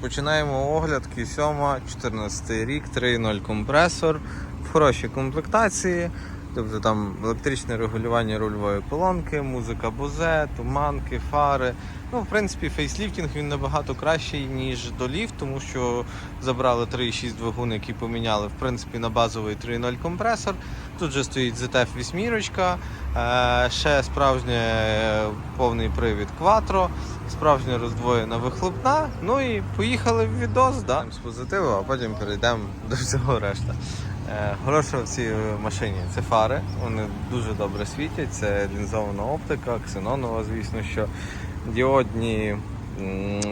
Починаємо огляд Q7, 14 рік, 3.0 компресор в хорошій комплектації. Тобто там електричне регулювання рульової колонки, музика бузе, туманки, фари. Ну, в принципі, фейсліфтінг він набагато кращий, ніж до ліфт, тому що забрали 3.6 двигун, який поміняли в принципі, на базовий 3.0 компресор. Тут же стоїть ZF 8, е, ще справжнє е, повний привід Quattro, справжня роздвоєна вихлопна. Ну і поїхали в відос, да? з позитиву, а потім перейдемо до всього решта. Е, Хороше в цій машині це фари, вони дуже добре світять, це лінзована оптика, ксенонова, звісно, що діодні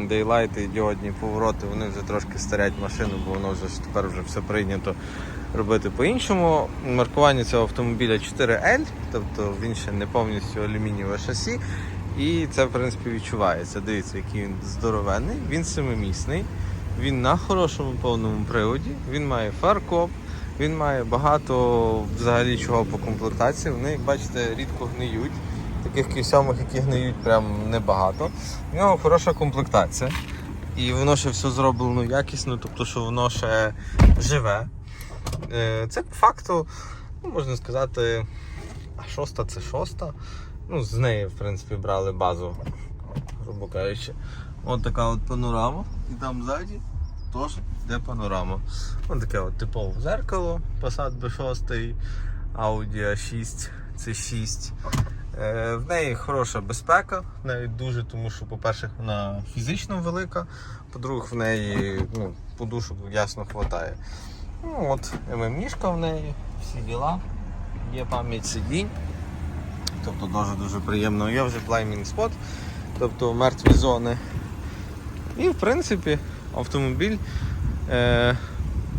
дейлайти, діодні повороти, вони вже трошки старять машину, бо воно вже тепер вже все прийнято робити по-іншому. Маркування цього автомобіля 4L, тобто він ще не повністю алюмінієве шасі. І це, в принципі, відчувається. Дивіться, який він здоровенний, він семимісний, він на хорошому повному приводі, він має фаркоп, він має багато взагалі чого по комплектації. Вони, як бачите, рідко гниють. Таких кісьомих, які гниють, прям небагато. У нього хороша комплектація. І воно ще все зроблено якісно, тобто, що воно ще живе. Е, Це по факту, ну, можна сказати, а шоста це шоста. Ну, з неї, в принципі, брали базу, грубо кажучи. От така от панорама. І там ззаді теж йде панорама. Ось таке от типове зеркало, Passat B6, Audi A6, C6. Е, В неї хороша безпека, навіть дуже, тому що, по-перше, вона фізично велика, по-друге, в неї ну, подушок ясно вистачає. Ну, от, ММ-ніжка в неї, всі діла, є пам'ять сидінь. Тобто дуже-дуже приємно. Є вже blind spot, тобто мертві зони. І в принципі автомобіль е,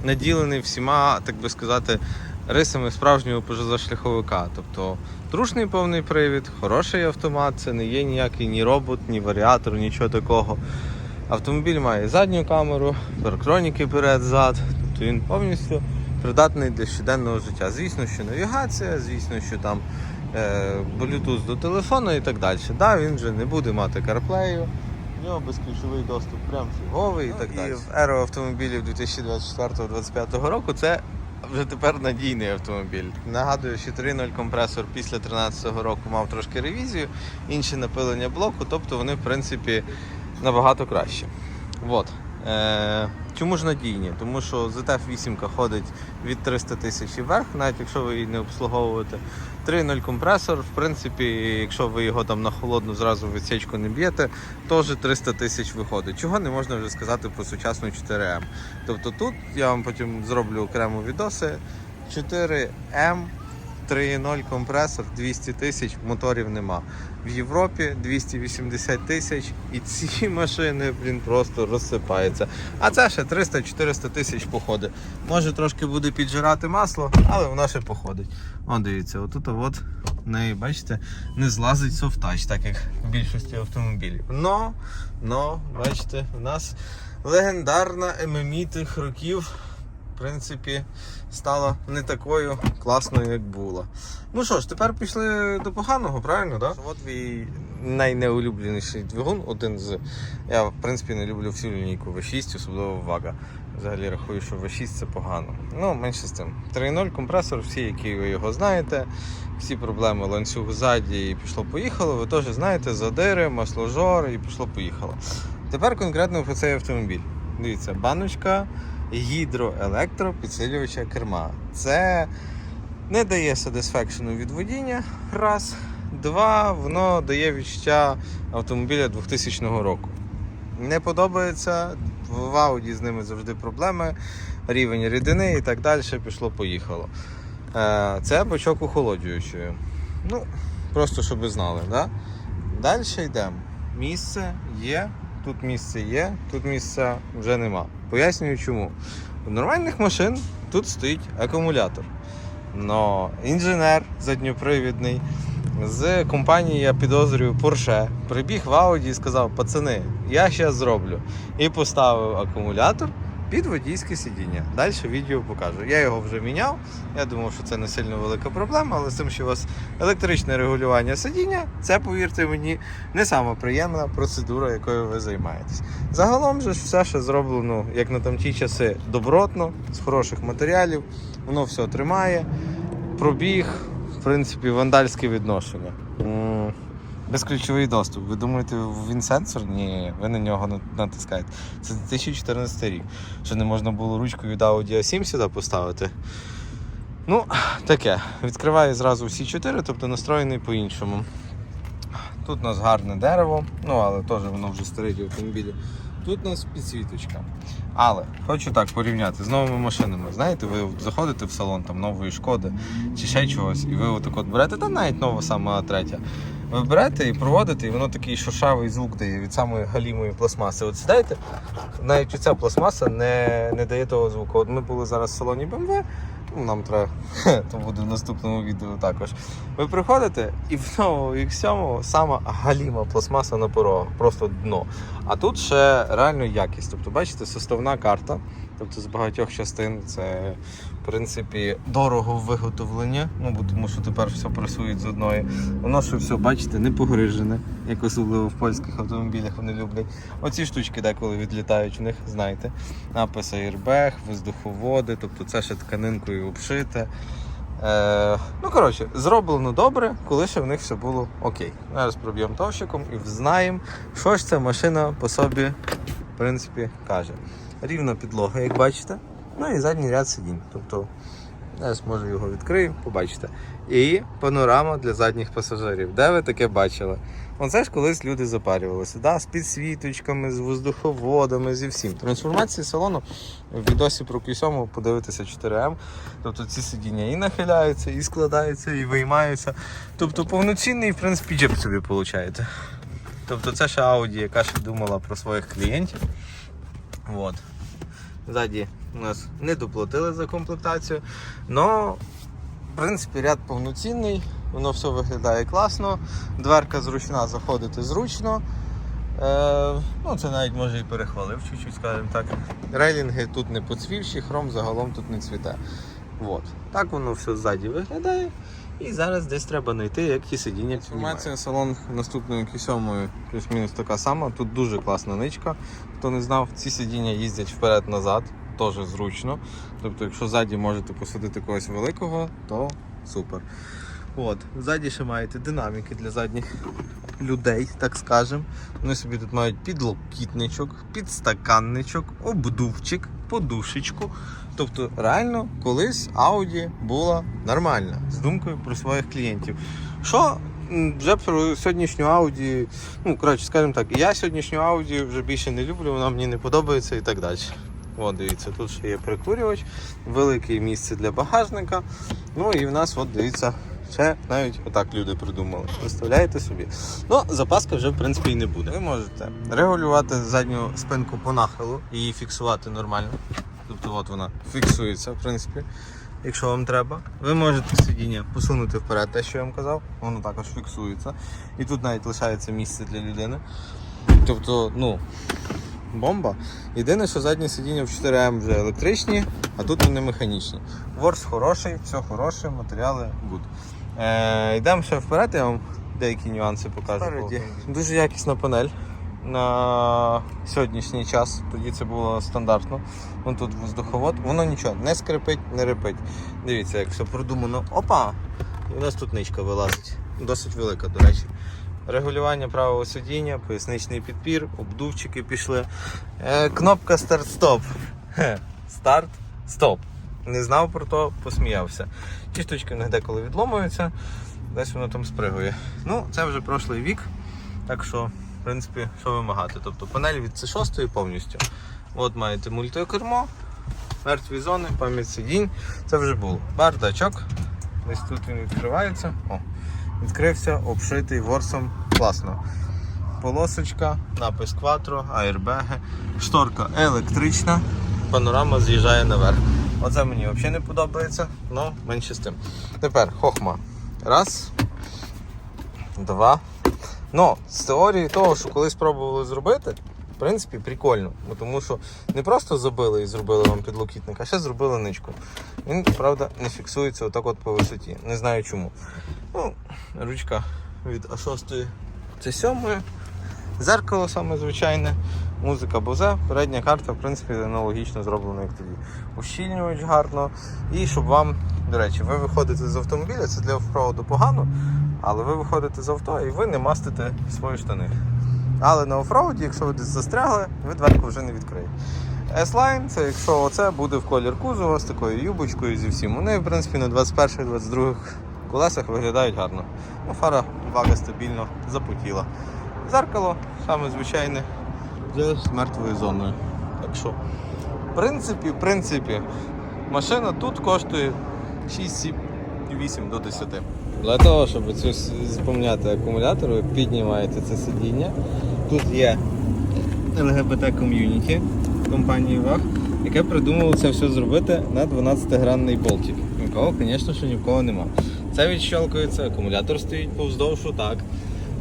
наділений всіма, так би сказати, рисами справжнього позашляховика. Тобто трушний повний привід, хороший автомат, це не є ніякий ні робот, ні варіатор, нічого такого. Автомобіль має задню камеру, парктроніки перед-зад, тобто він повністю придатний для щоденного життя. Звісно, що навігація, звісно, що там е, Bluetooth до телефону і так далі. Да, він вже не буде мати CarPlay, в нього безключовий доступ прям фіговий і так далі. В еру автомобілів 2024-2025 року це вже тепер надійний автомобіль. Нагадую, що 3.0 компресор після 2013 року мав трошки ревізію, інше напилення блоку, тобто вони в принципі набагато краще. Вот. Е, чому ж надійні? Тому що ZF 8 ходить від 300 тисяч і вверх, навіть якщо ви її не обслуговуєте. 3.0 компресор, в принципі, якщо ви його там на холодну зразу в відсічку не б'єте, теж 300 тисяч виходить. Чого не можна вже сказати про сучасну 4М. Тобто тут я вам потім зроблю окремо відоси. 4М 3.0 компресор 200 тисяч, моторів нема. В Європі 280 тисяч і ці машини блін, просто розсипаються. А це ще 300-400 тисяч походить. Може трошки буде піджирати масло, але воно ще походить. О, дивіться, отут от неї, бачите, не злазить софтач, так як в більшості автомобілів. Но, но, бачите, у нас легендарна ММІ тих років в принципі, стала не такою класною, як була. Ну що ж, тепер пішли до поганого, правильно? Да? От мій найнеулюбленіший двигун, один з. Я в принципі не люблю всю лінійку V6, особливо вага. Взагалі рахую, що V6 це погано. Ну, менше з тим. 3.0 компресор, всі, які ви його знаєте, всі проблеми ланцюг ззаді і пішло-поїхало, ви теж знаєте, задири, масложор і пішло-поїхало. Тепер конкретно про цей автомобіль. Дивіться, баночка гідроелектропідсилювача керма. Це не дає satisfaction від водіння. Раз. Два, воно дає відчуття автомобіля 2000 року. Не подобається. В Audi з ними завжди проблеми, рівень рідини і так далі. Пішло-поїхало. Е, Це бачок охолоджуючої. Ну, просто щоб ви знали. Да? Далі йдемо. Місце є, тут місце є, тут місця вже нема. Пояснюю чому. У нормальних машин тут стоїть акумулятор. Но інженер задньопривідний з компанії, я підозрюю, Porsche прибіг в Audi і сказав: пацани, я зараз зроблю. І поставив акумулятор під водійське сидіння. Далі відео покажу. Я його вже міняв. Я думав, що це не сильно велика проблема, але з тим, що у вас електричне регулювання сидіння, це, повірте мені, не сама приємна процедура, якою ви займаєтесь. Загалом же все ще зроблено, як на там ті часи, добротно, з хороших матеріалів, воно все тримає, пробіг, в принципі, вандальське відношення. Безключовий доступ. Ви думаєте, він сенсор? Ні, ви на нього натискаєте. Це 2014 рік. Що не можна було ручку від Audi A7 сюди поставити. Ну, таке. Відкриваю зразу всі чотири, тобто настроєний по-іншому. Тут у нас гарне дерево, ну але теж воно вже старе ті автомобілі. Тут у нас підсвіточка. Але хочу так порівняти з новими машинами. Знаєте, ви заходите в салон там нової шкоди чи ще чогось, і ви отак от берете, та навіть нова сама третя. Ви берете і проводите, і воно такий шуршавий звук дає від самої галімої пластмаси. От сідаєте, навіть ця пластмаса не, не дає того звуку. От ми були зараз в салоні BMW, ну, нам треба, то буде в наступному відео також. Ви приходите і в новому X7 сама галіма пластмаса на порогах, просто дно. А тут ще реально якість. Тобто, бачите, составна карта, тобто з багатьох частин це принципі дорого виготовлення, ну бо тому що тепер все пресують з одної. Воно що все, бачите, не погрижене, як особливо в польських автомобілях вони люблять. Оці штучки деколи відлітають у них, знаєте. Напис Airbag, воздуховоди, тобто це ще тканинкою обшите. Е, ну, коротше, зроблено добре, коли ще в них все було окей. Зараз проб'ємо товщиком і знаємо, що ж ця машина по собі, в принципі, каже. Рівна підлога, як бачите. Ну і задній ряд сидінь. Тобто, зараз може його відкрию, побачите. І панорама для задніх пасажирів. Де ви таке бачили? Оце ж колись люди запарювалися, да? з підсвіточками, з воздуховодами, зі всім. Трансформації салону в відосі про Q7 подивитися 4М. Тобто ці сидіння і нахиляються, і складаються, і виймаються. Тобто повноцінний, в принципі, джип собі виходить. Тобто це ще Audi, яка ще думала про своїх клієнтів. От. Ззаді у нас не доплатили за комплектацію. Но, в принципі, ряд повноцінний, воно все виглядає класно, дверка зручна, заходити зручно. Е, ну, це навіть може і перехвалив, чуть-чуть, скажімо так. Рейлінги тут не поцвівші, хром загалом тут не цвіте. От. Так воно все ззаді виглядає. І зараз десь треба знайти, як ті сидіння. Інформація салон наступною Q7 плюс-мінус така сама. Тут дуже класна ничка. Хто не знав, ці сидіння їздять вперед-назад, теж зручно. Тобто, якщо ззаді можете посадити когось великого, то супер. От, ззаді ще маєте динаміки для задніх людей, так скажемо. Вони собі тут мають підлокітничок, підстаканничок, обдувчик, подушечку. Тобто, реально, колись Audi була нормальна з думкою про своїх клієнтів. Що вже про сьогоднішню Audi, ну, коротше, скажімо так, я сьогоднішню Audi вже більше не люблю, вона мені не подобається і так далі. От, дивіться, тут ще є прикурювач, велике місце для багажника. Ну і в нас, от дивіться, ще навіть отак люди придумали. Представляєте собі? Ну, запаска вже в принципі і не буде. Ви можете регулювати задню спинку по нахилу її фіксувати нормально. Тобто от вона фіксується, в принципі, якщо вам треба. Ви можете сидіння посунути вперед, те, що я вам казав, воно також фіксується. І тут навіть лишається місце для людини. Тобто, ну, бомба. Єдине, що задні сидіння в 4М вже електричні, а тут вони механічні. Ворс хороший, все хороше, матеріали good. Е, йдемо ще вперед, я вам деякі нюанси покажу. Спереді дуже якісна панель на сьогоднішній час. Тоді це було стандартно. Вон тут воздуховод, воно нічого не скрипить, не репить. Дивіться, як все продумано. Опа! І у нас тут ничка вилазить. Досить велика, до речі. Регулювання правого сидіння, поясничний підпір, обдувчики пішли. Е, кнопка старт-стоп. Старт, стоп. Не знав про то, посміявся. Ті штучки не деколи відломуються, десь воно там спригує. Ну, це вже прошлий вік. Так що, в принципі, що вимагати? Тобто панель від C6 повністю. От маєте мультикермо, мертві зони, пам'ять сидінь. Це вже було. Бардачок. Десь тут він відкривається. О, відкрився, обшитий ворсом. Класно. Полосочка, напис Quattro, аербеги, шторка електрична, панорама з'їжджає наверх. Оце мені взагалі не подобається, але менше з тим. Тепер хохма. Раз, два. Ну, з теорії того, що колись пробували зробити, В принципі, прикольно, бо тому що не просто забили і зробили вам підлокітник, а ще зробили ничку. Він, правда, не фіксується отак от по висоті. Не знаю чому. Ну, ручка від А6 це 7 Зеркало саме звичайне, музика Бозе, передня карта, в принципі, аналогічно зроблена, як тоді. Ущільнювач гарно. І щоб вам, до речі, ви виходите з автомобіля, це для оффроуду погано, але ви виходите з авто і ви не мастите свої штани. Але на оффроуді, якщо ви десь застрягли, ви дверку вже не відкриєте. S-Line, це якщо оце буде в колір кузова з такою юбочкою зі всім. Вони, в принципі, на 21-22 колесах виглядають гарно. Ну, фара вага стабільно запотіла. Зеркало саме звичайне з мертвою зоною. Так що, в принципі, в принципі, машина тут коштує 6-8 до 10. Для того, щоб цю спомняти акумулятор, ви піднімаєте це сидіння. Тут є ЛГБТ ком'юніті компанії ВАГ, яке придумало це все зробити на 12-гранний болтик. Якого, звісно, що ні в кого нема. Це відщелкується, акумулятор стоїть повздовж так.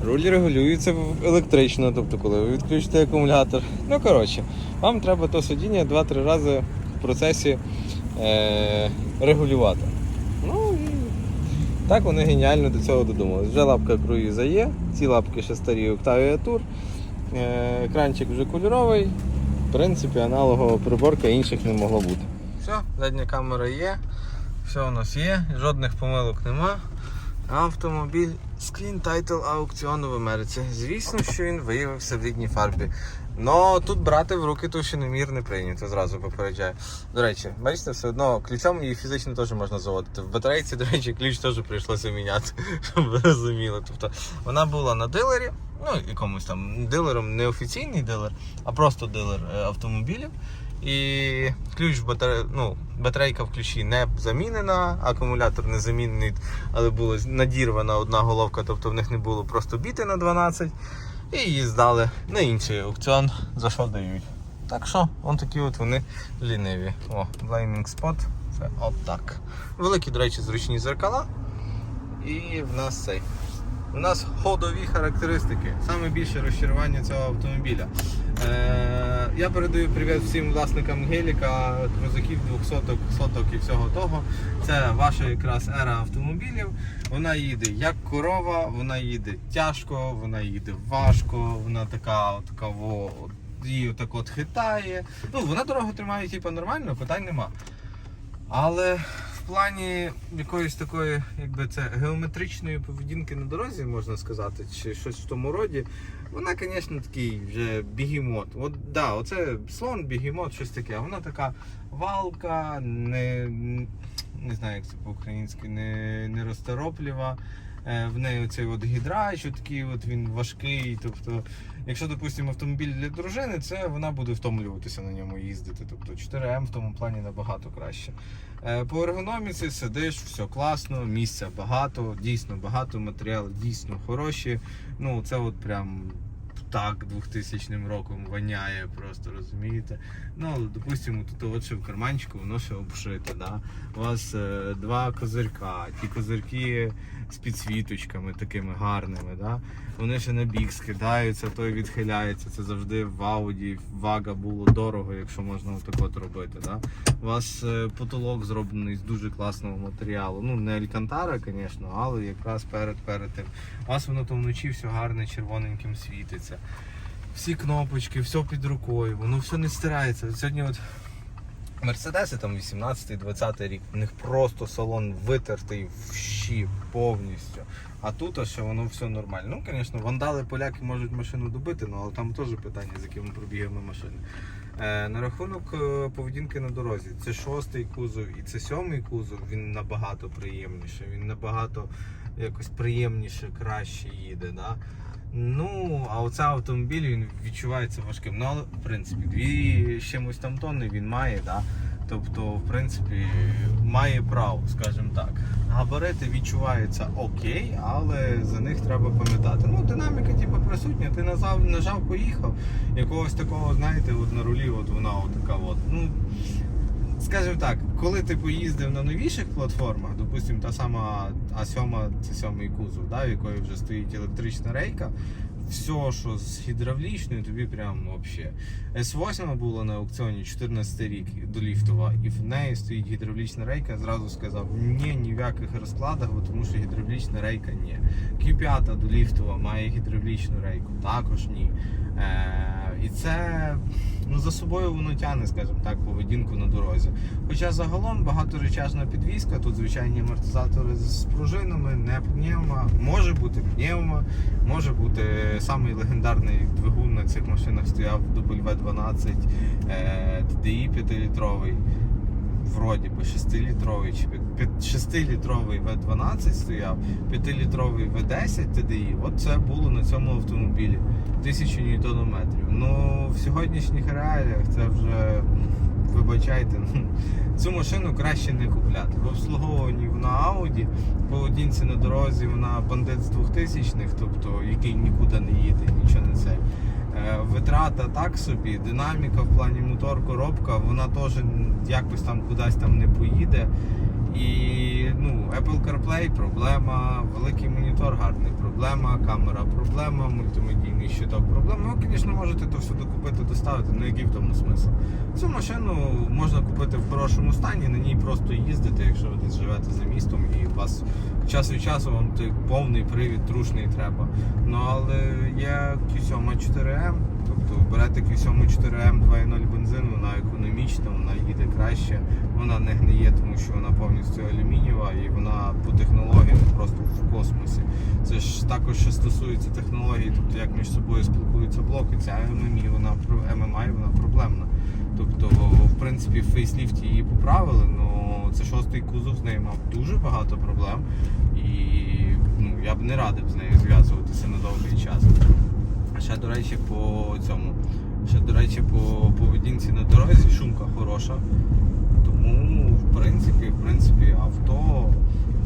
Руль регулюється електрично, тобто коли ви відключите акумулятор. Ну коротше, вам треба то сидіння 2-3 рази в процесі е- регулювати. Ну і так вони геніально до цього додумались. Вже лапка круїза є, ці лапки ще старі Octavia Tour, е- екранчик вже кольоровий. В принципі, аналогова приборка інших не могло бути. Все, задня камера є, все у нас є, жодних помилок нема. Автомобіль Screen Title аукціону в Америці. Звісно, що він виявився в рідній фарбі. Но тут брати в руки товщиномір не прийнято, зразу попереджаю. До речі, бачите, все одно ключом її фізично теж можна заводити. В батарейці, до речі, ключ теж прийшлося міняти, щоб ви розуміли. Тобто вона була на дилері, ну якомусь там дилером, не офіційний дилер, а просто дилер е, автомобілів. І ключ в батаре... ну, батарейка в ключі не замінена, акумулятор не замінений, але була надірвана одна головка, тобто в них не було просто біти на 12. І її здали на інший аукціон, за що дають. Так що, он такі от вони ліниві. О, Blaming Spot. Це от так. Великі, до речі, зручні зеркала. І в нас цей. У нас ходові характеристики. Саме більше розчарування цього автомобіля. Е, я передаю привіт всім власникам геліка, крузаків, двохсоток, соток і всього того. Це ваша якраз ера автомобілів. Вона їде як корова, вона їде тяжко, вона їде важко, вона така, така во, її отак от хитає. Ну, вона дорогу тримає, типу, нормально, питань нема. Але в плані якоїсь такої, якби це геометричної поведінки на дорозі, можна сказати, чи щось в тому роді, вона, звісно, такий вже бігемот. От да, оце слон, бігемот, щось таке. Вона така валка, не, не знаю, як це по-українськи, не, не розтороплива. Е, В неї оцей от гідрач, такий от він важкий. Тобто, якщо, допустимо, автомобіль для дружини, це вона буде втомлюватися на ньому їздити. Тобто 4М в тому плані набагато краще. Е, По ергономіці сидиш, все класно, місця багато, дійсно багато, матеріали дійсно хороші. Ну, це от прям. Так, 2000 роком воняє просто, розумієте? Ну, допустимо, тут от ще в карманчику воно ще обшите, да? У вас е, два козирка, ті козирки з підсвіточками такими гарними, да? Вони ще на бік скидаються, той відхиляється. Це завжди в Ауді, вага було дорого, якщо можна отак от робити. Да? У вас е, потолок зроблений з дуже класного матеріалу. Ну, не Алькантара, звісно, але якраз перед перед тим. У вас воно то вночі все гарне, червоненьким світиться. Всі кнопочки, все під рукою, воно все не стирається. Сьогодні от Мерседеси там 18-20 рік, у них просто салон витертий в щі повністю. А тут аж ще воно все нормально. Ну, звісно, вандали поляки можуть машину добити, ну, але там теж питання, з якими пробігами машини. Е, на рахунок е, поведінки на дорозі, це шостий кузов і це сьомий кузов, він набагато приємніше, він набагато якось приємніше, краще їде. Да? Ну, а оцей автомобіль він відчувається важким. Ну, але в принципі, дві чимось там тонни він має, да? тобто, в принципі, має право, скажімо так. Габарити відчуваються окей, але за них треба пам'ятати. Ну, динаміка, типу, присутня, ти нажав, нажав, поїхав. Якогось такого, знаєте, от на рулі, от вона от така от. Ну, скажімо так, коли ти поїздив на новіших платформах, допустимо, та сама А7, це сьомий кузов, да, в якої вже стоїть електрична рейка, все, що з гідравлічною, тобі прям взагалі. С8 була на аукціоні 14 рік до ліфтова, і в неї стоїть гідравлічна рейка. Зразу сказав, ні, ні в яких розкладах, бо тому що гідравлічна рейка ні. Q5 до ліфтова має гідравлічну рейку, також ні. Е, і це ну, за собою воно тягне, скажімо так, поведінку на дорозі. Хоча загалом багаторечажна підвізка, тут звичайні амортизатори з пружинами, не пневма, може бути пневма, може бути самий легендарний двигун на цих машинах стояв W12 е, TDI 5-літровий. Вроді би 6-літровий чи 6-літровий V12 стояв, 5-літровий V10 TDI. От це було на цьому автомобілі. 1000 ньютонометрів. Ну, в сьогоднішніх реаліях це вже, вибачайте, ну, цю машину краще не купляти. В обслуговуванні вона Audi, поведінці на дорозі вона бандит з 2000-х, тобто який нікуди не їде, нічого не це. Е, Витрата так собі, динаміка в плані мотор, коробка, вона теж якось там кудись там не поїде. І ну, Apple CarPlay проблема, великий монітор гарний, проблема, камера, проблема, мультимедійний щиток, проблема. Ви, звісно, можете то все докупити, доставити, ну який в тому смисл. Цю машину можна купити в хорошому стані, на ній просто їздити, якщо ви десь живете за містом і у вас час від часу вам той повний привід трушний треба. Ну але є Q7 4M, тобто берете Q7 4M 2.0 бензин, вона економічна, вона їде краще, вона не гниє, тому що вона повністю алюмінієва і вона по технологіям просто в космосі. Це ж також що стосується технологій, тобто як між собою спілкуються блоки. Ця MMI, вона MMI, вона проблемна. Тобто, в принципі, в фейсліфті її поправили, але це шостий кузов з нею мав дуже багато проблем. І ну, я б не радив з нею зв'язуватися на довгий час. А ще, до речі, по цьому. Ще, до речі, по поведінці на дорозі шумка хороша. Тому, в принципі, в принципі, авто.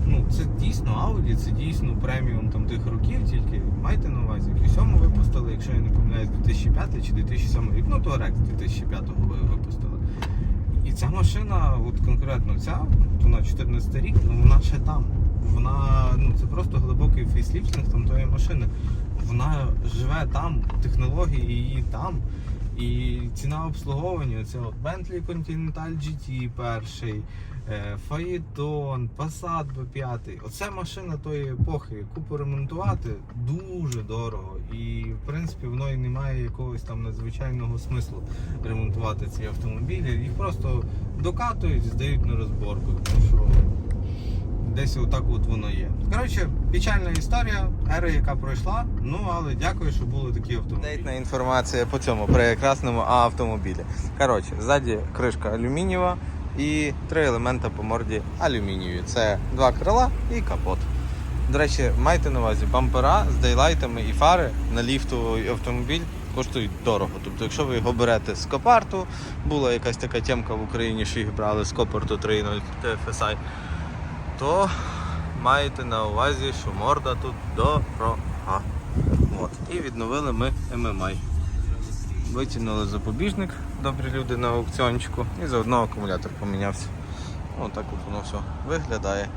Ну, це дійсно Audi, це дійсно преміум там тих років, тільки майте на увазі, Q7 випустили, якщо я не помиляюсь, 2005 чи 2007 рік, ну то Rex 2005 ви випустили. І ця машина, от конкретно ця, вона 14 рік, ну вона ще там. Вона, ну це просто глибокий фейсліфтинг там тої машини. Вона живе там, технології її там. І ціна обслуговування це от Bentley Continental GT перший, е, Phaeton, Passat B5. Оце машина тої епохи, яку поремонтувати дуже дорого. І в принципі воно і не має якогось там надзвичайного смислу ремонтувати ці автомобілі. Їх просто докатують, здають на розборку. Тому що десь отак от воно є. Коротше, печальна історія, ера, яка пройшла. Ну але дякую, що були такі автомобілі. Дейтна інформація по цьому прекрасному автомобілі. Коротше, ззаді кришка алюмінієва і три елемента по морді алюмінієві. Це два крила і капот. До речі, майте на увазі, бампера з дейлайтами і фари на ліфтовий автомобіль коштують дорого. Тобто, якщо ви його берете з Копарту, була якась така темка в Україні, що їх брали з Копарту 3.0 TFSI, то маєте на увазі, що морда тут дорога. От. І відновили ми ММА. Витягнули запобіжник, добрі люди на аукціончику, і заодно акумулятор помінявся. Отак от воно все виглядає.